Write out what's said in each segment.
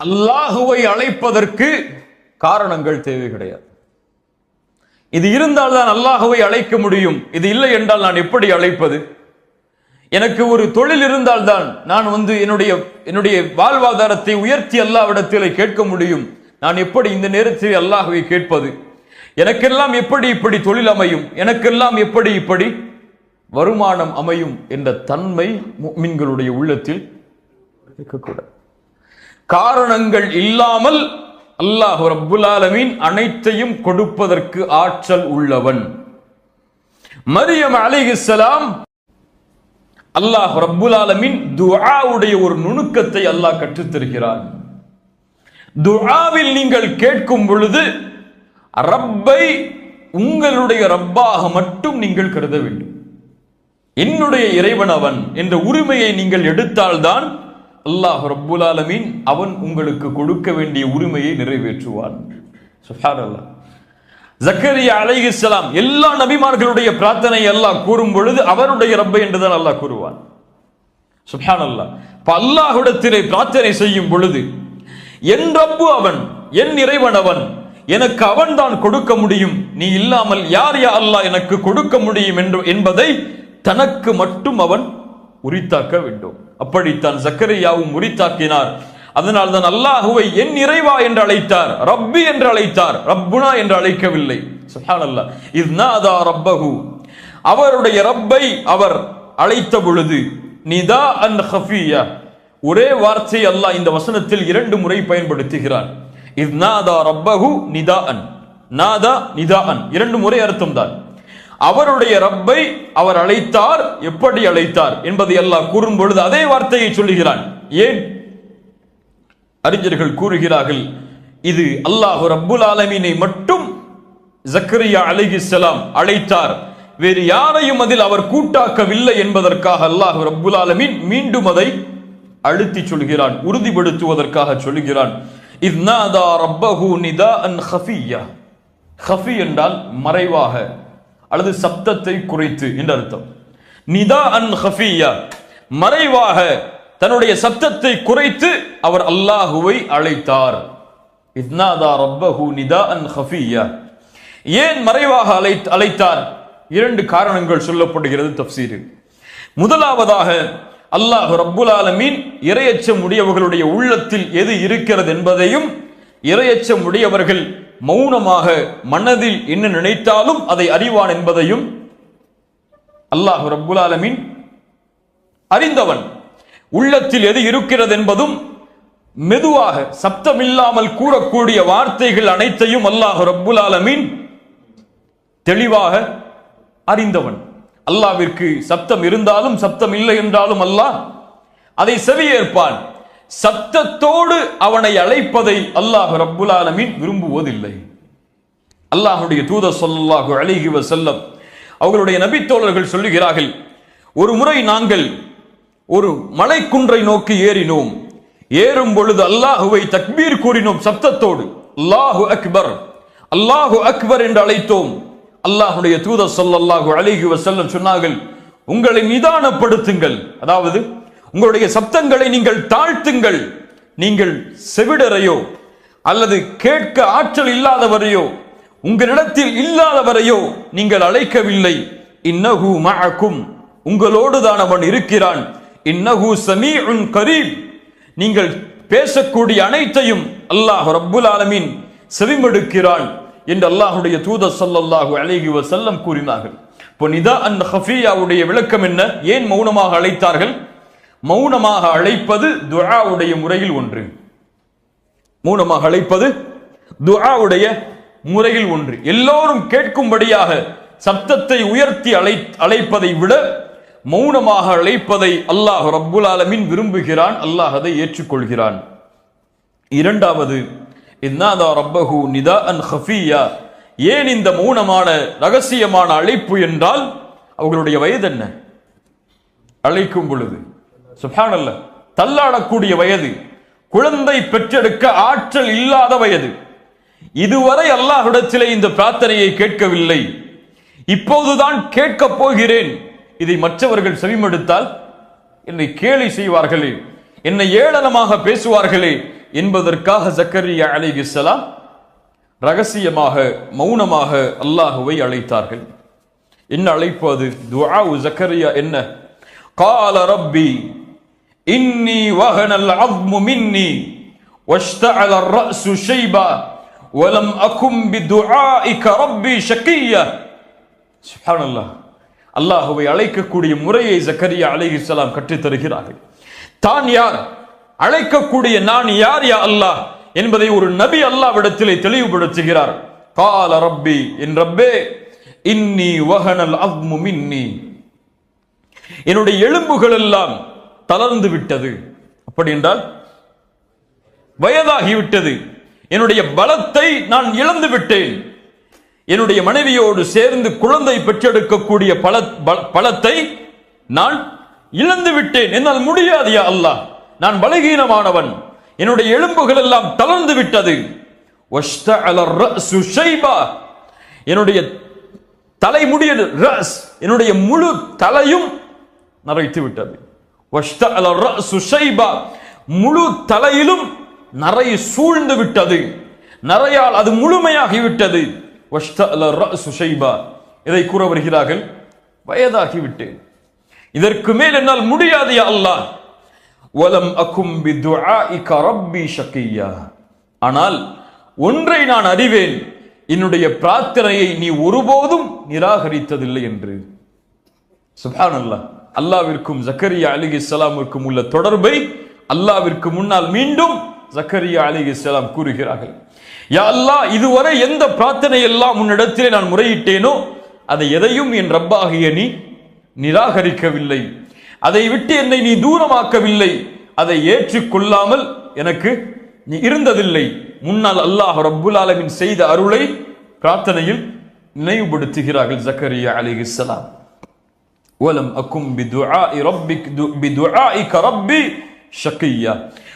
அல்லாஹுவை அழைப்பதற்கு காரணங்கள் தேவை கிடையாது. இது இருந்தால் தான் அல்லாஹுவை அழைக்க முடியும். இது இல்லை என்றால் நான் எப்படி அழைப்பது? எனக்கு ஒரு தொழில் இருந்தால் தான் நான் வந்து என்னுடைய என்னுடைய வாழ்வாதாரத்தை உயர்த்தி அல்லாவிடத்திலே கேட்க முடியும். நான் எப்படி இந்த நேரத்தில் அல்லாஹுவை கேட்பது? எனக்கெல்லாம் எப்படி இப்படி தொழில் அமையும்? எனக்கெல்லாம் எப்படி இப்படி வருமானம் அமையும் என்ற தன்மை முஃமின்களுடைய உள்ளத்தில் இருக்கக்கூடாது. காரணங்கள் இல்லாமல் அல்லாஹ் ரபுல்லாலமீன் அனைத்தையும் கொடுப்பதற்கு ஆற்றல் உள்ளவன். மரியம் அலைஹிஸ்ஸலாம் அல்லாஹ் ரப்புல் துஆவுடைய ஒரு நுணுக்கத்தை அல்லாஹ் கற்றுத்தருகிறான். துஆவில் நீங்கள் கேட்கும் பொழுது ரப்பை உங்களுடைய ரப்பாக மட்டும் நீங்கள் கருத வேண்டும். என்னுடைய இறைவன் அவன் என்ற உரிமையை நீங்கள் எடுத்தால்தான் அல்லாஹ் ரப்புல் ஆலமீன் அவன் உங்களுக்கு கொடுக்க வேண்டிய உரிமையை நிறைவேற்றுவான். சுப்ஹானல்லாஹ் ஜக்கரியா அலைஹிஸ்ஸலாம் எல்லா நபிமார்களுடைய பிரார்த்தனை அல்லாஹ் கூறும் பொழுது அவருடைய ரப்பை என்றுதான் அல்லாஹ் கூறுவான். சுப்ஹானல்லாஹ் இப்ப அல்லாஹ்விடத்திலே பிரார்த்தனை செய்யும் பொழுது என் ரப்பு அவன் என் இறைவன் அவன் எனக்கு அவன் தான் கொடுக்க முடியும். நீ இல்லாமல் யார் யா அல்லாஹ் எனக்கு கொடுக்க முடியும் என்று என்பதை தனக்கு மட்டும் அவன் உரித்தாக்க வேண்டும். அப்படித்தான் ஜக்கரியாவும் உரித்தாக்கினார். அதனால் தான் அல்லாஹுவை என் இறைவா என்று அழைத்தார். ரப்பி என்று அழைத்தார். ரப்புனா என்று அழைக்கவில்லை. சுப்ஹானல்லாஹ் அவருடைய ரப்பை அவர் அழைத்த பொழுது நிதா அன் ஹஃபியா. ஒரே வார்த்தை அல்லாஹ் இந்த வசனத்தில் இரண்டு முறை பயன்படுத்துகிறான் இத்னாதா ரப்பகு நிதா அன். நாதா நிதா அன். இரண்டு முறை அர்த்தம் தான் அவருடைய ரப்பை அவர் அழைத்தார். எப்படி அழைத்தார் என்பதை எல்லாம் கூறும் பொழுது அதே வார்த்தையை சொல்லுகிறான். ஏன்? அறிஞர்கள் கூறுகிறார்கள் இது அல்லாஹு ரப்புல் ஆலமீனை மட்டும் ஜக்கரியா அலைஹிஸ்ஸலாம் அழைத்தார். வேறு யாரையும் அதில் அவர் கூட்டாக்கவில்லை என்பதற்காக அல்லாஹ் ரப்புல் ஆலமீன் மீண்டும் அதை அழுத்தி சொல்கிறான் உறுதிப்படுத்துவதற்காக சொல்கிறான். இத்னாதா ரப்பஹு நிதாஅன் ஹஃபியா. ஹஃபி என்றால் மறைவாக. அல்லது சப்தத்தை குறைத்து என்று அர்த்தம். நிதா அன் ஹஃபியா. மறைவாக தன்னுடைய சப்தத்தை குறைத்து அவர் அல்லாஹுவை அழைத்தார். இத்னாதா ரப்பஹு நிதா அன் ஹஃபியா. ஏன் மறைவாக அழை அழைத்தார்? இரண்டு காரணங்கள் சொல்லப்படுகிறது தப்சீரில். முதலாவதாக அல்லாஹ் ரப்புல் ஆலமீன் இரையச்சம் உடையவர்களுடைய உள்ளத்தில் எது இருக்கிறது என்பதையும் இரையச்சம் உடையவர்கள் மௌனமாக மனதில் என்ன நினைத்தாலும் அதை அறிவான் என்பதையும் அல்லாஹு ரப்புல் ஆலமீன் அறிந்தவன். உள்ளத்தில் எது இருக்கிறது என்பதும் மெதுவாக சப்தமில்லாமல் கூறக்கூடிய வார்த்தைகள் அனைத்தையும் அல்லாஹு ரப்புல் ஆலமீன் தெளிவாக அறிந்தவன். அல்லாவிற்கு சப்தம் இருந்தாலும் சப்தம் இல்லை என்றாலும் அல்லாஹ் அதை செவியேற்பான். சப்தத்தோடு அவனை அழைப்பதை அல்லாஹ் ரப்புல் விரும்புவதில்லை. அல்லாஹுடைய தூத சொல்லாஹு அலைஹி செல்லம் அவர்களுடைய நபித்தோழர்கள் சொல்லுகிறார்கள் ஒரு முறை நாங்கள் ஒரு மலைக்குன்றை நோக்கி ஏறினோம். ஏறும் பொழுது அல்லாஹுவை தக்பீர் கூறினோம் சப்தத்தோடு அல்லாஹு அக்பர் அல்லாஹு அக்பர் என்று அழைத்தோம். அல்லாஹுடைய தூத சொல்லாஹு அலைஹி செல்லம் சொன்னார்கள் உங்களை நிதானப்படுத்துங்கள். அதாவது உங்களுடைய சப்தங்களை நீங்கள் தாழ்த்துங்கள். நீங்கள் செவிடரையோ அல்லது கேட்க ஆற்றல் இல்லாதவரையோ உங்களிடத்தில் இல்லாதவரையோ நீங்கள் அழைக்கவில்லை. இன்னஹு மஅக்கும். உங்களோடு தான் அவன் இருக்கிறான். இன்னஹு சமீஉன் கரீம். நீங்கள் பேசக்கூடிய அனைத்தையும் அல்லாஹ் ரப்புல் ஆலமீன் செவிமடுக்கிறான் என்று அல்லாஹுடைய தூத ஸல்லல்லாஹு அழகி வசல்லம் கூறினார்கள். இப்போ நிதா அன் ஹஃபியாவுடைய விளக்கம் என்ன? ஏன் மௌனமாக அழைத்தார்கள்? மௌனமாக அழைப்பது துஆவுடைய முறையில் ஒன்று. மௌனமாக அழைப்பது துஆவுடைய முறையில் ஒன்று. எல்லோரும் கேட்கும்படியாக சப்தத்தை உயர்த்தி அழை அழைப்பதை விட மௌனமாக அழைப்பதை அல்லாஹ் ரப்புல் ஆலமீன் விரும்புகிறான். அல்லாஹ் அதை ஏற்றுக்கொள்கிறான். இரண்டாவது இன்னாதா ரப்பஹு நிதா அன் ஹஃபியா. ஏன் இந்த மௌனமான ரகசியமான அழைப்பு என்றால் அவர்களுடைய வயது என்ன? அழைக்கும் பொழுது. சுபானல்ல தள்ளாடக்கூடிய வயது குழந்தை பெற்றெடுக்க ஆற்றல் இல்லாத வயது. இதுவரை அல்லாஹிடத்திலே இந்த பிரார்த்தனையை கேட்கவில்லை. இப்போதுதான் கேட்கப் போகிறேன். இதை மற்றவர்கள் செவிமடுத்தால் என்னை கேலி செய்வார்களே என்னை ஏளனமாக பேசுவார்களே என்பதற்காக ஜக்கரியா அலிகிசலாம் ரகசியமாக மௌனமாக அல்லாஹுவை அழைத்தார்கள். என்ன அழைப்பது அது? ஜக்கரியா என்ன? கால ரப்பி إني وهن العظم مني واشتعل الرأس شيبا ولم أكن بدعائك ربي شقيا سبحان الله அல்லாஹுவை அழைக்கக்கூடிய முறையை ஜக்கரியா அலைஹிஸ்ஸலாம் கற்றுத் தருகிறார்கள் தான் யார் அழைக்கக்கூடிய நான் யார் யா அல்லாஹ் என்பதை ஒரு நபி அல்லாவிடத்திலே தெளிவுபடுத்துகிறார் கால ரப்பி என் ரப்பே இன்னி வஹனல் அவ்மு மின்னி என்னுடைய எலும்புகள் எல்லாம் தளர்ந்து விட்டது. அப்படி என்றால் வயதாகிவிட்டது. என்னுடைய பலத்தை நான் இழந்து விட்டேன். என்னுடைய மனைவியோடு சேர்ந்து குழந்தை பெற்றெடுக்கக்கூடிய பல பலத்தை நான் இழந்து விட்டேன். என்னால் முடியாது யா அல்லாஹ். நான் பலகீனமானவன். என்னுடைய எலும்புகள் எல்லாம் தளர்ந்து விட்டது. என்னுடைய தலைமுடிய என்னுடைய முழு தலையும் நரைத்து விட்டது. முழு தலையிலும் நிறைய சூழ்ந்து விட்டது. நிறையால் அது முழுமையாகிவிட்டது. இதை கூற வருகிறார்கள். வயதாகிவிட்டேன். இதற்கு மேல் என்னால் முடியாது அல்லாஹ். ஒலம் அக்கும் ரப்பி ஷக்கியா. ஆனால் ஒன்றை நான் அறிவேன். என்னுடைய பிரார்த்தனையை நீ ஒருபோதும் நிராகரித்ததில்லை என்று. சுபான் அல்லா அல்லாவிற்கும் ஜக்கரியா அலிஹிஸ்ஸலாமிற்கும் உள்ள தொடர்பை அல்லாவிற்கு முன்னால் மீண்டும் ஜக்கரியா அலிஹிஸ்ஸலாம் கூறுகிறார்கள். யா அல்லாஹ் இதுவரை எந்த பிரார்த்தனை எல்லாம் உன்னிடத்திலே நான் முறையிட்டேனோ அதை எதையும் என் ரப்பாகிய நீ நிராகரிக்கவில்லை. அதை விட்டு என்னை நீ தூரமாக்கவில்லை. அதை ஏற்றுக்கொள்ளாமல் எனக்கு நீ இருந்ததில்லை. முன்னால் அல்லாஹ் ரப்புல் ஆலமின் செய்த அருளை பிரார்த்தனையில் நினைவுபடுத்துகிறார்கள் ஜக்கரியா அலி இஸ்லாம் அக்கும் பிதுஆஇ ரப்பிக் து- பிதுஆஇக ரப்பி ஷக்கியா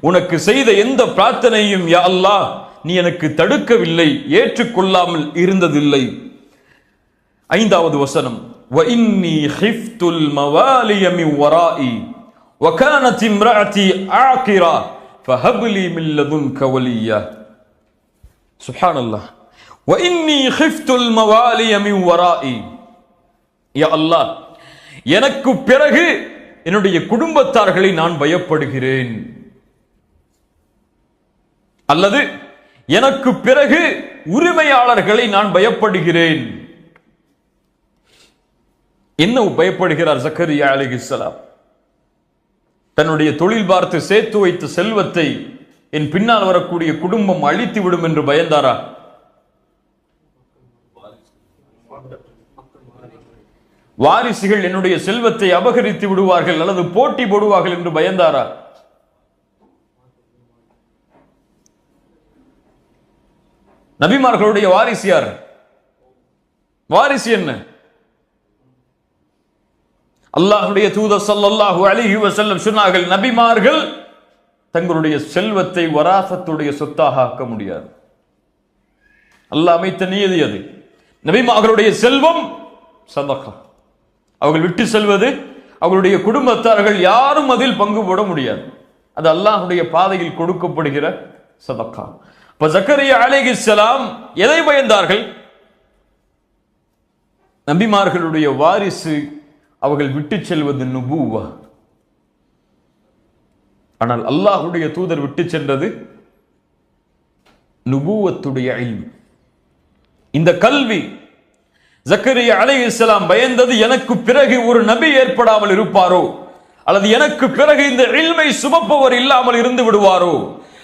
உனக்கு செய்த எந்த பிரார்த்தனையும் யா அல்லாஹ் நீ எனக்கு தடுக்கவில்லை ஏற்றுக்கொள்ளாமல் இருந்ததில்லை ஐந்தாவது வசனம் وإني خفت الموالي من ورائي وكانت امرأتي عاقرة فهب لي من لدنك وليا سبحان الله وإني خفت الموالي من ورائي யா அல்லாஹ் எனக்கு பிறகு என்னுடைய குடும்பத்தார்களை நான் பயப்படுகிறேன். அல்லது எனக்கு பிறகு உரிமையாளர்களை நான் பயப்படுகிறேன். என்ன பயப்படுகிறார் ஜக்கரியா அலிகிஸ்லாம் தன்னுடைய தொழில் பார்த்து சேர்த்து வைத்த செல்வத்தை என் பின்னால் வரக்கூடிய குடும்பம் அழித்து விடும் என்று பயந்தாரா? வாரிசுகள் என்னுடைய செல்வத்தை அபகரித்து விடுவார்கள் அல்லது போட்டி போடுவார்கள் என்று பயந்தாரா? நபிமார்களுடைய வாரிசு யார்? வாரிசு என்ன? அல்லாஹுடைய தூத சல்லாஹூ அலிஹி வசல்லம் சொன்னார்கள் நபிமார்கள் தங்களுடைய செல்வத்தை வராசத்துடைய சொத்தாக ஆக்க முடியாது. அல்லாஹ் அமைத்த நியதி அது. நபிமார்களுடைய செல்வம் சதகா அவர்கள் விட்டு செல்வது அவர்களுடைய குடும்பத்தார்கள் யாரும் அதில் பங்கு போட முடியாது. அது அல்லாஹுடைய பாதையில் கொடுக்கப்படுகிற சதக்கா. இப்ப ஜக்கரியா அலேகிஸ்லாம் எதை பயந்தார்கள்? நபிமார்களுடைய வாரிசு அவர்கள் விட்டு செல்வது நுபுவா. ஆனால் அல்லாஹுடைய தூதர் விட்டு சென்றது நுபுவத்துடைய இந்த கல்வி ஜக்கரியா இஸ்லாம் பயந்தது எனக்கு பிறகு ஒரு நபி ஏற்படாமல் இருப்பாரோ? அல்லது எனக்கு பிறகு இந்த இல்மை சுமப்பவர் இல்லாமல் இருந்து விடுவாரோ?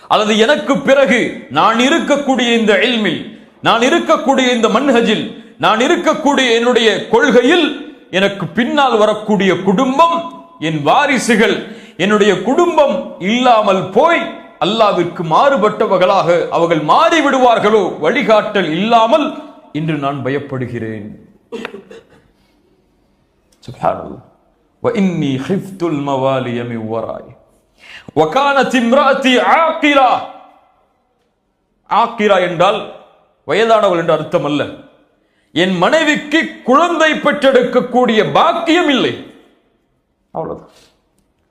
அல்லது எனக்கு பிறகு நான் இருக்கக்கூடிய இந்த இல்மில் நான் இருக்கக்கூடிய இந்த மன்ஹஜில் நான் இருக்கக்கூடிய என்னுடைய கொள்கையில் எனக்கு பின்னால் வரக்கூடிய குடும்பம் என் வாரிசுகள் என்னுடைய குடும்பம் இல்லாமல் போய் அல்லாவிற்கு மாறுபட்டவர்களாக அவர்கள் மாறி விடுவார்களோ வழிகாட்டல் இல்லாமல் இன்று நான் பயப்படுகிறேன் சுப்ஹானல்லாஹ் وإني خفت الموالي من ورائي وكانت امرأتي عاقرة ஆக்கிரா என்றால் வயதானவள் என்று அர்த்தம் அல்ல என் மனைவிக்கு குழந்தை பெற்றெடுக்கக்கூடிய பாக்கியம் இல்லை அவ்வளவுதான்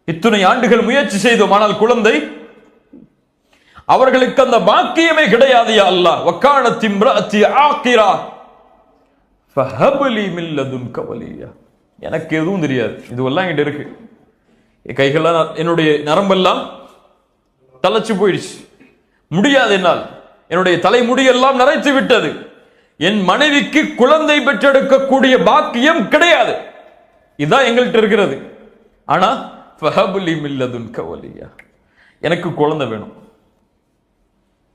இத்துணை ஆண்டுகள் முயற்சி செய்தோம் ஆனால் குழந்தை அவர்களுக்கு அந்த பாக்கியமே கிடையாது யா அல்லாஹ். வக்கானத்தி இம்ரஅத்தி ஆக்கிரா. ஃபஹப்லி மில்லதுன் எனக்கு எதுவும் தெரியாது. இதுவெல்லாம் என்கிட்ட இருக்கு. என் கைகள்லாம் ந- என்னுடைய நரம்பெல்லாம் தலைச்சு போயிடுச்சு. முடியாது என்னால். என்னுடைய தலைமுடியெல்லாம் நரைத்து விட்டது. என் மனைவிக்கு குழந்தை பெற்றெடுக்கக்கூடிய பாக்கியம் கிடையாது. இதுதான் எங்கள்கிட்ட இருக்கிறது. ஆனா ஃபஹபுலி மில்லதுன் எனக்கு குழந்தை வேணும்.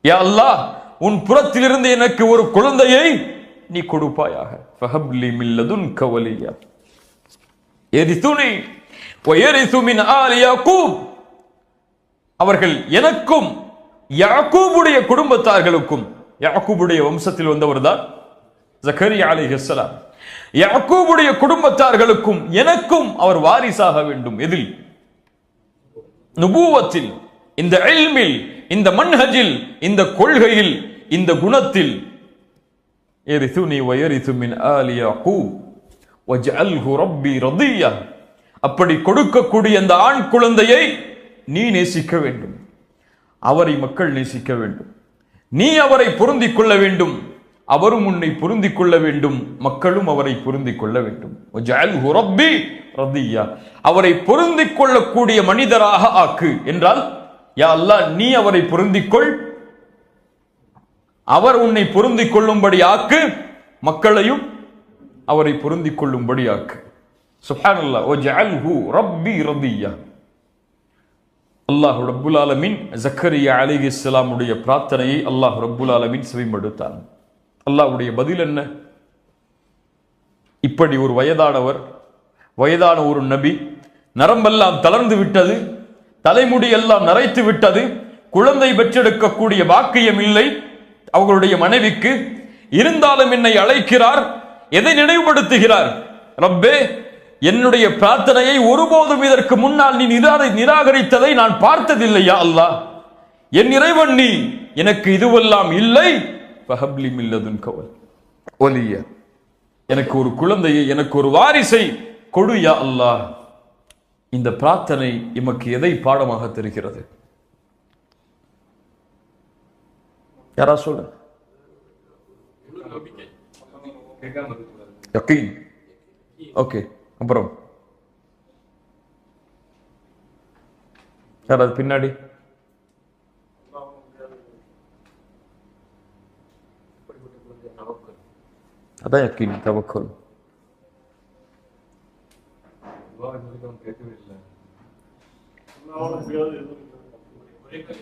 யா அல்லாஹ் உன் புறத்திலிருந்து எனக்கு ஒரு குழந்தையை நீ கொடுப்பாயாக. ஃபஹப்லி மின் லதுன்க எரிசுனி வயரிசு யாக்கூப். அவர்கள் எனக்கும் யாக்கூபுடைய குடும்பத்தார்களுக்கும் யாக்கூபுடைய வம்சத்தில் வந்தவர்தான் ஜக்கரியா அலைஹிஸ்ஸலாம் யாக்கூபுடைய குடும்பத்தார்களுக்கும் எனக்கும் அவர் வாரிசாக வேண்டும். எதில்? நுபூவத்தில். இந்த எல்மில் இந்த மன்ஹஜில் இந்த கொள்கையில் இந்த குணத்தில். எரிசுனி வயரிசு மின் ஆலி யாக்கூப் வஜ்அல்ஹு ரப்பி ரதியா. அப்படி கொடுக்கக்கூடிய அந்த ஆண் குழந்தையை நீ நேசிக்க வேண்டும். அவரை மக்கள் நேசிக்க வேண்டும். நீ அவரை பொருந்திக் கொள்ள வேண்டும். அவரும் உன்னை பொருந்திக் கொள்ள வேண்டும். மக்களும் அவரை பொருந்திக் கொள்ள வேண்டும். ரதியா. அவரை பொருந்திக் கொள்ளக்கூடிய மனிதராக ஆக்கு என்றால் யா அல்லாஹ் நீ அவரை பொருந்திக்கொள். அவர் உன்னை பொருந்திக் கொள்ளும்படி ஆக்கு மக்களையும் அவரை பொருந்திக் கொள்ளும்படி ஆக்கு சுப்ஹானல்லாஹ் வஜ்அல்ஹு ரப்பி ரதியா. அல்லாஹ் ரப்புல் ஆலமீன் ஜக்கரியா அலைஹிஸ்ஸலாமுடைய பிரார்த்தனையை அல்லாஹ் ரப்புல் ஆலமீன் செவிமடுத்தான் அல்லாஹ்வுடைய பதில் என்ன? இப்படி ஒரு வயதானவர் வயதான ஒரு நபி நரம்பெல்லாம் தளர்ந்து விட்டது தலைமுடி எல்லாம் நரைத்து விட்டது. குழந்தை பெற்றெடுக்கக்கூடிய பாக்கியம் இல்லை. அவர்களுடைய மனைவிக்கு இருந்தாலும் என்னை அழைக்கிறார் எதை நினைவுபடுத்துகிறார்? ரப்பே என்னுடைய பிரார்த்தனையை ஒருபோதும் இதற்கு முன்னால் நீ நிராகரி நிராகரித்ததை நான் பார்த்ததில்லையா அல்லாஹ். என் இறைவன் நீ எனக்கு இதுவெல்லாம் இல்லை. கவல். ஒலிய. எனக்கு ஒரு குழந்தையை எனக்கு ஒரு வாரிசை கொடு யா அல்லாஹ். இந்த பிரார்த்தனை எமக்கு எதை பாடமாக தெரிகிறது? யாரா சொல்லு யக்கீன். ஓகே அப்புறம். யாராவது பின்னாடி? அதான் யக்கீன் தவக்கோல். belangrijk dat ik aan kijken wil. Nou, dat is wel heel erg. Ik niet.